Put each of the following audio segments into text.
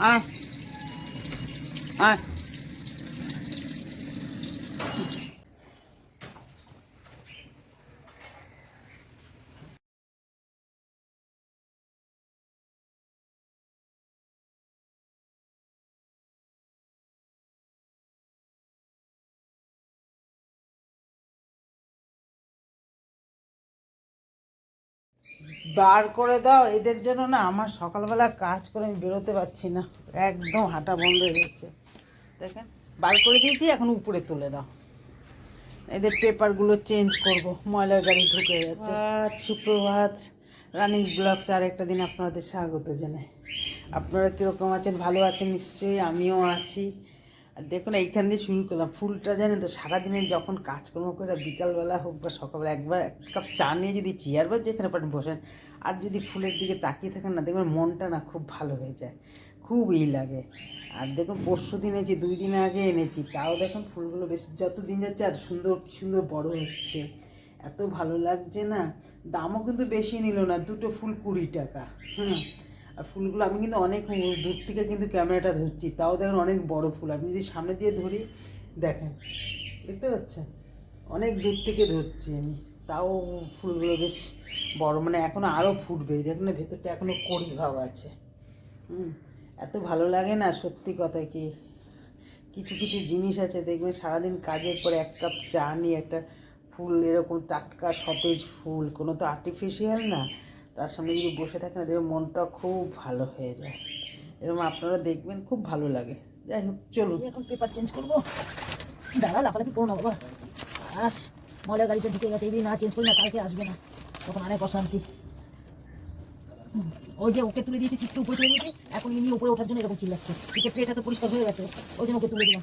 আয় আয় বার করে দাও, এদের জন্য না আমার সকালবেলা কাজ করে আমি বেরোতে পারছি না। একদম হাঁটা বন্ধ হয়ে যাচ্ছে। দেখেন, বার করে দিয়েছি, এখন উপরে তুলে দাও। এদের পেপারগুলো চেঞ্জ করব, ময়লার গাড়ি ঢুকে গেছে। আজ সুপ্রভাত। রানিং ব্লগস আর একটা দিন আপনাদের স্বাগত জানাই। আপনারা কীরকম আছেন? ভালো আছেন নিশ্চয়ই? আমিও আছি। আর দেখুন, এইখান দিয়ে শুরু করলাম। ফুলটা জানেন তো সারাদিনে যখন কাজকর্ম করে বিকালবেলা হোক বা সকালবেলা একবার এক কাপ চা নিয়ে যদি চেয়ার বা যেখানে পারেন বসেন, আর যদি ফুলের দিকে তাকিয়ে থাকেন না, দেখবেন মনটা না খুব ভালো হয়ে যায় খুব ই লাগে। আর দেখুন, পরশু দিন এনেছি দুই দিন আগে এনেছি, তাও দেখুন ফুলগুলো বেশ যত দিন যাচ্ছে আর সুন্দর সুন্দর বড় হচ্ছে। এত ভালো লাগছে না, দামও কিন্তু বেশি নিল না, দুটো ফুল কুড়ি টাকা হ্যাঁ আর ফুলগুলো আমি কিন্তু অনেক দূর থেকে কিন্তু ক্যামেরাটা ধরছি, তাও দেখুন অনেক বড় ফুল। আমি যদি সামনে দিয়ে ধরি, দেখেন, দেখতে পাচ্ছেন? অনেক দূর থেকে ধরছি আমি, তাও ফুলগুলো বেশ বড় মানে এখনও আরও ফুটবে। দেখুন না, ভেতরটা এখনও কড়ি ভাব আছে। হুম, এত ভালো লাগে না, সত্যি কথা কি? কিছু কিছু জিনিস আছে, দেখবেন সারাদিন কাজের পরে এক কাপ চা নিয়ে একটা ফুল, এরকম টাটকা সতেজ ফুল, কোনো তো আর্টিফিশিয়াল না। তার সামনে যদি বসে থাকে না দেখবেন মনটা খুব ভালো হয়ে যায়। এরকম আপনারা দেখবেন খুব ভালো লাগে। যাই হোক, চলুন। এখন পেপার চেঞ্জ করব। দাঁড়া লাফালাফি করো না বাবা। আর ময়লার গাড়িটা ঢুকে গেছে। এই না চেঞ্জ করি না কালকে আসবে না। তখন অনেক অশান্তি। ওই যে ওকে তুলে দিয়েছি চিত্র উপরে তুলে দিয়েছি। এখন ইনি উপরে ওঠার জন্য এরকম চিল্লাচ্ছে। টিকেট তো পরিষ্কার হয়ে গেছে। ওই জন্য ওকে তুলে দিলাম।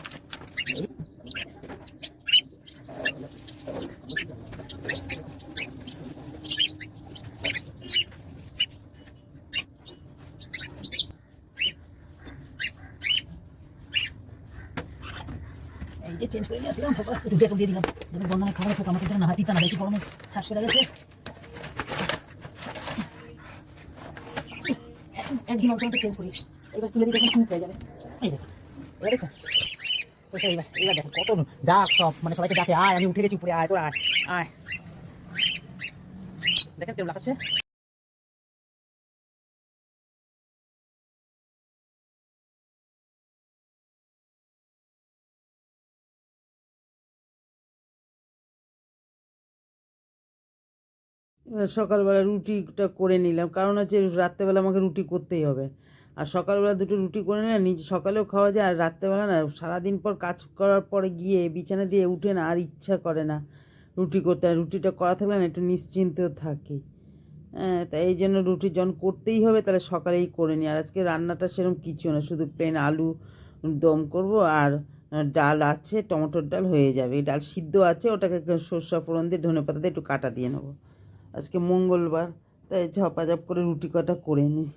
চেঞ্জ করে নিয়ে আসলাম। ডেটল দিয়ে দিলাম। দেখুন খাবার আমাকে যেন না হাতিটা না বেশি গরমে করে গেছে। একদিন চেঞ্জ করি। এবার তুলে এখন চুপ হয়ে যাবে। এই দেখো, এবার এবার এবার দেখো কত ডাক সব মানে সবাইকে ডাকে, আয়, আমি উঠে গেছি, উপরে আয়, তোরা আয় আয়। দেখেন কেউ লাগাচ্ছে সকালবেলা রুটিটা করে নিলাম। কারণ হচ্ছে রাত্রেবেলা আমাকে রুটি করতেই হবে। আর সকালবেলা দুটো রুটি করে নিলে নিজে সকালেও খাওয়া যায়। আর রাত্রেবেলা না, সারাদিন পর কাজ করার পরে গিয়ে বিছানা দিয়ে উঠে না আর ইচ্ছা করে না রুটি করতে। আর রুটিটা করা থাকলে না একটু নিশ্চিন্ত থাকি। হ্যাঁ তাই এই জন্য রুটি যখন করতেই হবে তাহলে সকালেই করে নিই। আর আজকে রান্নাটা সেরকম কিছু না, শুধু প্লেন আলু দম করব আর ডাল আছে, টমেটোর ডাল হয়ে যাবে। এই ডাল সিদ্ধ আছে, ওটাকে সর্ষা ফোড়ন দিয়ে ধনে পাতা দিয়ে একটু কাটা দিয়ে নেব। আজকে মঙ্গলবার, তাই ঝপাঝপ করে রুটি কটা করে নিই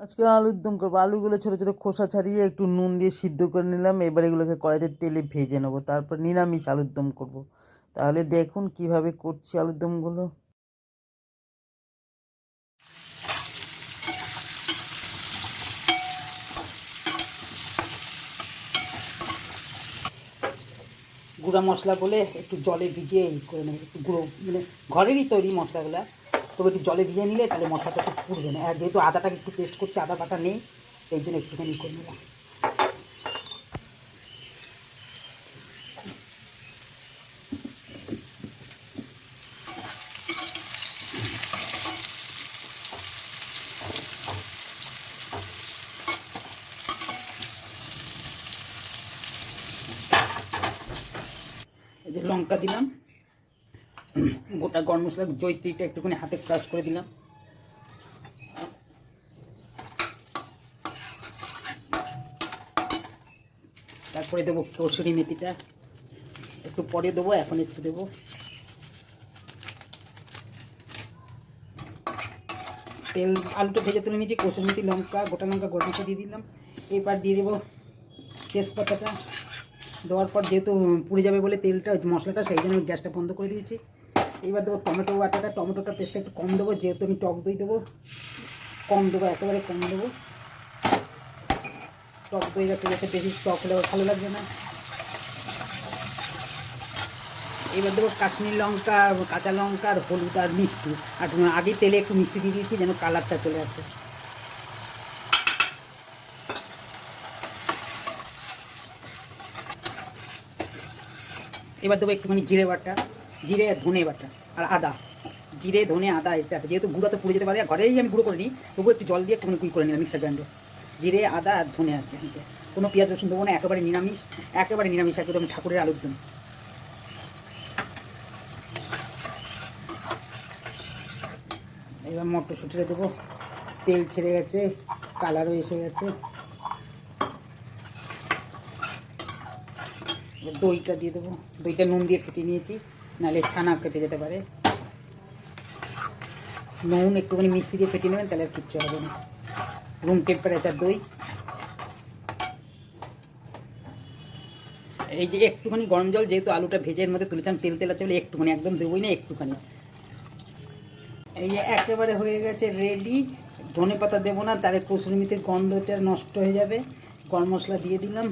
আজকে আলুর দম করব। আলুগুলো ছোটো ছোটো খোসা ছাড়িয়ে একটু নুন দিয়ে সিদ্ধ করে নিলাম। এবার এগুলোকে কড়াইতে তেলে ভেজে নেব। তারপর নিরামিষ আলুর দম করব। তাহলে দেখুন কীভাবে করছি আলুর দমগুলো। গুঁড়া মশলা বলে একটু জলে ভিজিয়ে করে নেবে, একটু গুঁড়ো মানে ঘরেরই তৈরি মশলাগুলো। তবে একটু জলে ভিজিয়ে নিলে তাহলে মশলাটা একটু পুড়বে না। আর যেহেতু আদাটাকে একটু টেস্ট করছে, আদা বাটা নেই এই জন্য একটুখানি করে নিলাম। লঙ্কা দিলাম। গোটা গরম মশলা জৈত্রীটা একটুখানি হাতে ক্রাশ করে দিলাম। তারপরে দেবো কসুরি মেথিটা। একটু পরে দেবো, এখন একটু দেবো। তেল, আলুটা ভেজে তুলে নিয়েছি কসুরি মেথি, লঙ্কা, গোটা লঙ্কা, গোটা দিয়ে দিলাম। এবার দিয়ে দেবো তেজপাতাটা। দেওয়ার পর যেহেতু পুড়ে যাবে বলে তেলটা, মশলাটা, সেই জন্য গ্যাসটা বন্ধ করে দিয়েছি। এবার দেবো টমেটো বাটাটা, টমেটোটা পেস্টটা একটু কম দেবো, যেহেতু আমি টক দই দেবো। কম দেবো, একেবারে কম দেবো। টক দই একটা যাতে বেশি টক হলে ভালো লাগবে না। এবার দেবো কাশ্মীর লঙ্কা, কাঁচা লঙ্কা আর হলুদ আর মিষ্টি। আর আগে তেলে একটু মিষ্টি দিয়ে দিয়েছি, যেন কালারটা চলে আসে। এবার দেবো একটুখানি জিরে বাটা, জিরে আর ধনে বাটা আর আদা। জিরে, ধনে, আদা, এটা আছে। যেহেতু গুঁড়ো তো পুড়ে যেতে পারে ঘরেই আমি গুঁড়ো করে নিই তবু একটু জল দিয়ে একটুখানি কুই করে নিলাম মিক্সার গ্রাইন্ডে জিরে, আদা আর ধনে আছে কোনো পেঁয়াজ, রসুন দেবো না, একেবারে নিরামিষ একেবারে নিরামিষ, একদম ঠাকুরের আলুর দম। এবার মটরশুঁটিটা দেবো। তেল ছেড়ে গেছে কালারও এসে গেছে। দইটা দিয়ে দেবো। দইটা নুন দিয়ে ফেটে নিয়েছি, নাহলে ছানা কেটে যেতে পারে। নুন একটুখানি মিষ্টি দিয়ে ফেটে নেবেন, তাহলে কিচ্ছু হবে না। রুম টেম্পারেচার দই। এই যে একটুখানি গরম জল, যেহেতু আলুটা ভেজে মধ্যে তুলেছিলাম, তেল তেল আছে বলে একটুখানি একদম দেবোই না, একটুখানি। এই যে একেবারে হয়ে গেছে রেডি ধনে পাতা দেবো না, তাহলে কসুরি মেথির গন্ধটা নষ্ট হয়ে যাবে। গরম মশলা দিয়ে দিলাম।